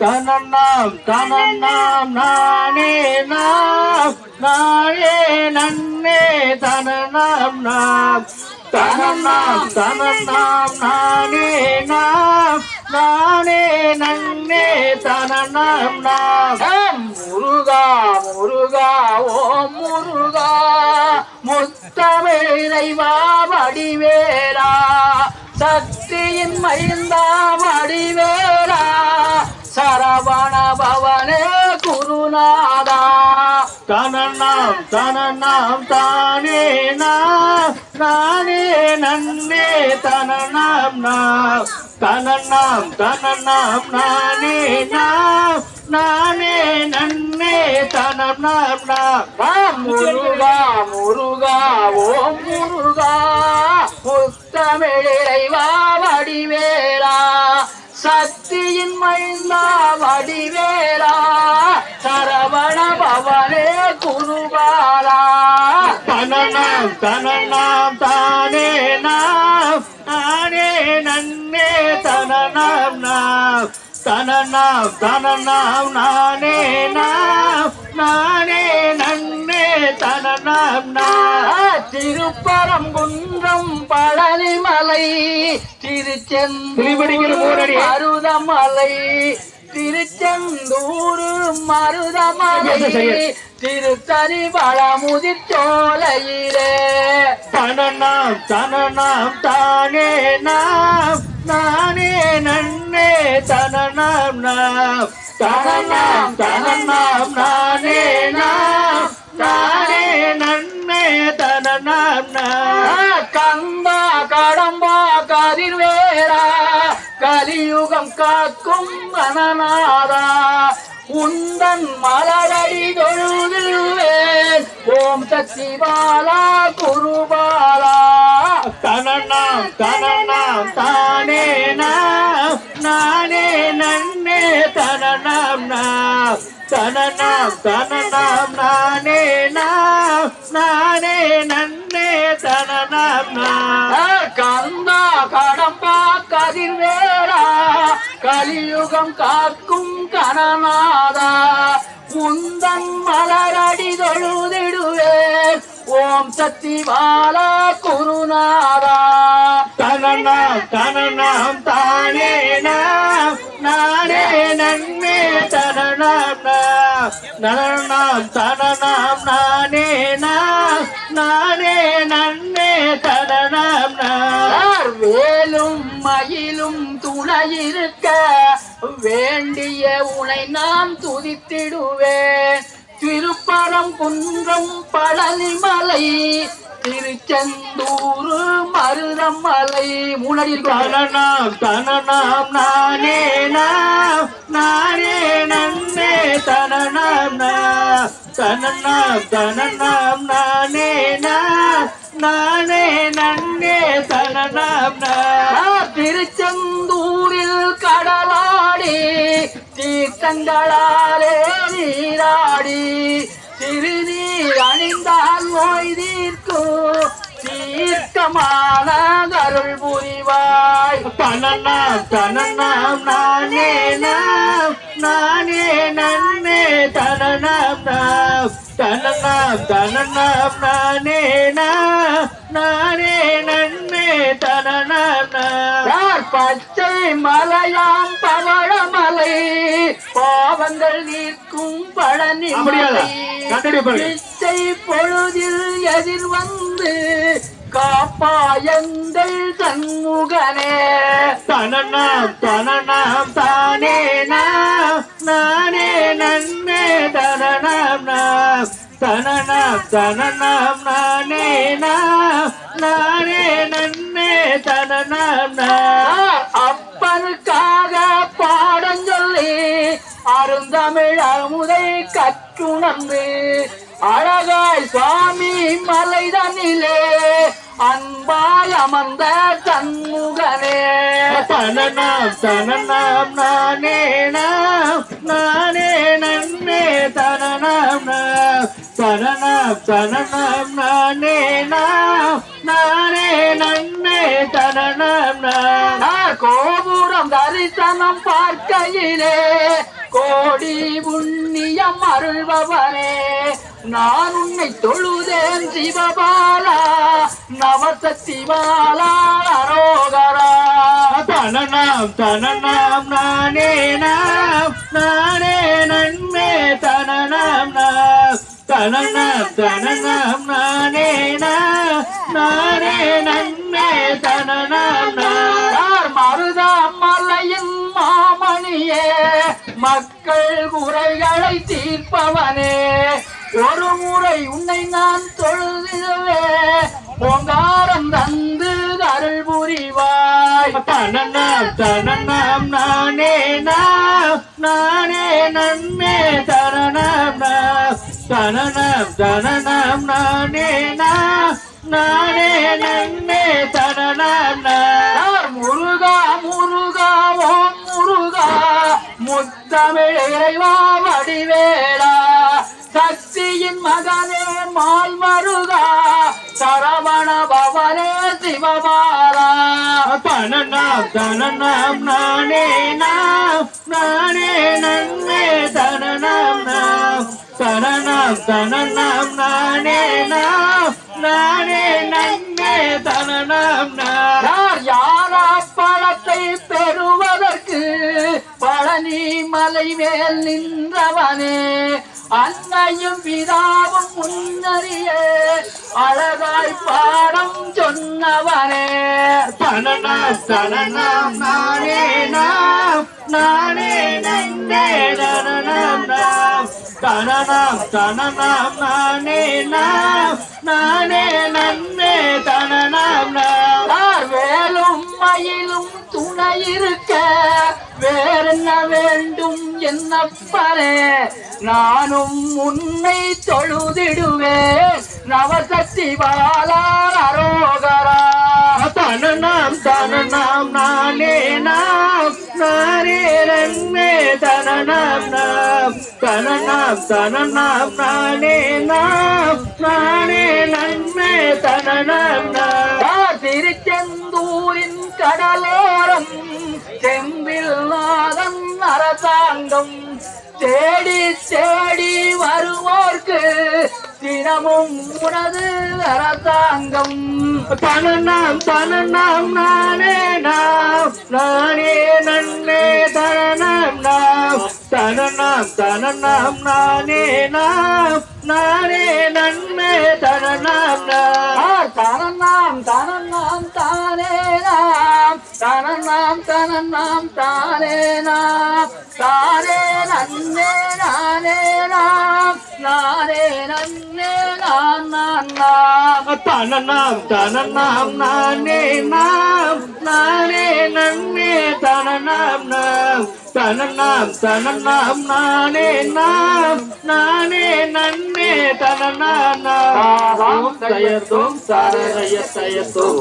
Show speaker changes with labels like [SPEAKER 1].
[SPEAKER 1] தனநாம் தனநாம் நானே நாம் நானே நன்னே தனநாம் நாம் தனநாம் தனநாம் நானே நாம் நானே நன்னே தனநாம் நாம் முருகா முருகா ஓம் முருகா. முத்தமிழைவா வடிவேலா. சக்தியின் மைந்தா வடிவேலா. சரவண பவனே குருநாதா. தனநாம் தனநாம் தானே நாம். நானே நன்னே தனநாம் நாம். தனநாம் தனநாம் நானே நாம் நானே நன்னே தனம் நாம். முருகா முருகா ஓம் முருகா முத்தமிழைவா வடிவேலா. சக்தியின் மைந்தா வடிவேலா. சரவண பவனே குருபாலா. தனநாம் தனநாம் தானே நாம் நானே நன்னே தனநாம் தனநாம் நானே நாம் நானே நன்னே தனநாம் நாம் திருப்பரங்குன்றம் பழனிமலை திருச்செந்தூர் மருதமலை திருச்செந்தூர் மருதமலை திருத்தறி வளமுதிர் சோலையிலே தனநாம் தனநாம் தானே நாம் நானே நன்னே தனநாம் நாம். தனநாம் தனநாம் நானே நாம் நானே நன்னே தனநாம் நாம். கந்தா கடம்பா கதிர்வேரா கலியுகம் காக்கும் மனநாதா உந்தன் மலரடி தொழுதுவேன் ஓம் சக்தி பாலா குருபாலா. தனநாம் தனநாம் தானே நானே நன்னே தனநாம் நாம் தனநாம் தனநாம் நானே நாம் நானே நன் கந்தா கடம்பா கதிர்வேரா கலியுகம் காக்கும் கணநாதா உந்தன் மலரடி தொழுதிடுவேன். ஓம் சக்தி பாலா குருநாதா. தனநாம் தனநாம் தானே நாம் நானே நன்னே தனநாம் நாம். தனநாம் நானே நாம். நானே நன்னே நாம் வேலும் மயிலும் துணையிருக்க வேண்டிய உனை நான் துதித்திடுவேன். திருப்பரம் குன்றம் பழனிமலை திருச்செந்தூர் மருதமலை முன்னாடி தனநாம் தனநாம் நானே நாம் நானே நன்னே தனநாம் நாம் தனநாம் தனநாம் நானே. திருச்செந்தூரில் கடலாடி தீர்த்தங்களாலே நீராடி சிறுநீர் அணிந்தால் நோய் தீர்க்கும் தீர்க்கமான அருள் புரிவாய். தனநாம் தனநாம் நானே நாம் நானே நன்னே தனநாம் நாம். தனநாம் தனநாம் நானே நாம் நானே நன்னே தனநாம் நாம். பச்சை மலையாம் பவழமலை பாவங்கள் நீர்க்கும் பழனி. பிச்சை பொழுதில் எதிர் வந்து காப்பாயங்கள் சண்முகனே. தனநாம் தனநாம் தானே நானே நன்னே தனநாம் நாம் தனநாம் தனநாம் நானே நாம் நானே நன்னே தனநாம் நாம் உணர்ந்து அழகாய் சுவாமி மலைதனிலே அன்பாய் அமர்ந்த தன்முகனே தனனாம் தனனாம் நானே நாம் நானே நன்னே தனனாம் நாம் தனனாம் தனனாம் நானே நானே நன்னே தனனாம் நாம்
[SPEAKER 2] தரிசனம் பார்க்கையிலே கோடி புண்ணியம் அருள்பவனே. நான் உன்னை தொழுதேன் சிவபாலா நவசக்திபாலா அரோகரா.
[SPEAKER 1] தனநாம் தனநாம் நானே நாம் நானே நன்மே. தனநாம் நாம் தனநாம் தனநாம் நானே நாம் நானே நன்மே. தனநாம் நாம்
[SPEAKER 2] மாமணியே மக்கள் குறைகளை தீர்ப்பவனே. ஒரு முறை உன்னை நான் தொழுதிடுவே பொங்காரம் தந்து அருள் புரிவாய்.
[SPEAKER 1] தனநாம் தனநாம் நானே நாம் நானே நன்மே தனநாம் நாம் தனநாம் தனநாம் நானே நாம் நானே நன்மே
[SPEAKER 2] யார் முருகா முருகா முருகா முத்தமிழ் இறைவா வடிவேலா. சக்தியின் மகனே மால் மருகா சரவண பவனே சிவபாலா.
[SPEAKER 1] தனநாம் தனநாம் நானே நாம். நானே நன்மே தனநாம் நாம். தனநாம் தனநாம் நானே நாம். நானே நன்மே தனநாம் நாம்.
[SPEAKER 2] யார் யாரா பெறுவதற்கு பழனி மலை மேல் நின்றவனே அன்னையும் பிதாவும் முன்னறிய அழகாய் பாடம் சொன்னவனே.
[SPEAKER 1] தனநாம் தனநாம் நானே நாம் நானே நன்னே தனநாம் நாம் தனநாம் நானே நாம் நானே நன்னே தனநாம் நாம்
[SPEAKER 2] வேலும் மயிலும் துணை இருக்க வேறென்ன வேண்டும் என்னப்பனே நானும் உன்னை தொழுதிடுவேன். நவசக்தி பாலார் அரோகரா.
[SPEAKER 1] தன நாம் தன நாம் நானே நாம். நானே ரன்னே தன நாம். நாம் தன நாம் தன நாம் நானே நாம்.
[SPEAKER 2] நானே நன்மே தன நாம் நாதன் அரசாங்கம் தேடி தேடி வருவோர்க்கு தினமும் உனது அரசாங்கம்
[SPEAKER 1] தனநாம் தனநாம் நானே நாம். நானே நன்னே தனநாம் நாம். தனநாம் தனநாம் நானே நாம். நானே நன்மே தனநாம் நாம்.
[SPEAKER 2] தனநாம் தனநாம் தானே நாம். தன தனநாம் தனநாம் தானே நாம் தானே நன்னே நானே நாம் நானே நன்னே நான் நான் நாம்.
[SPEAKER 1] தனநாம் தனநாம் நானே நாம் நானே நன்னே தனநாம் நாம் தனநாம் தனநாம் நானே நாம் நானே நன்னே தனநாம் நாம்
[SPEAKER 2] தாம் தயத்தும்
[SPEAKER 1] தயத்தும்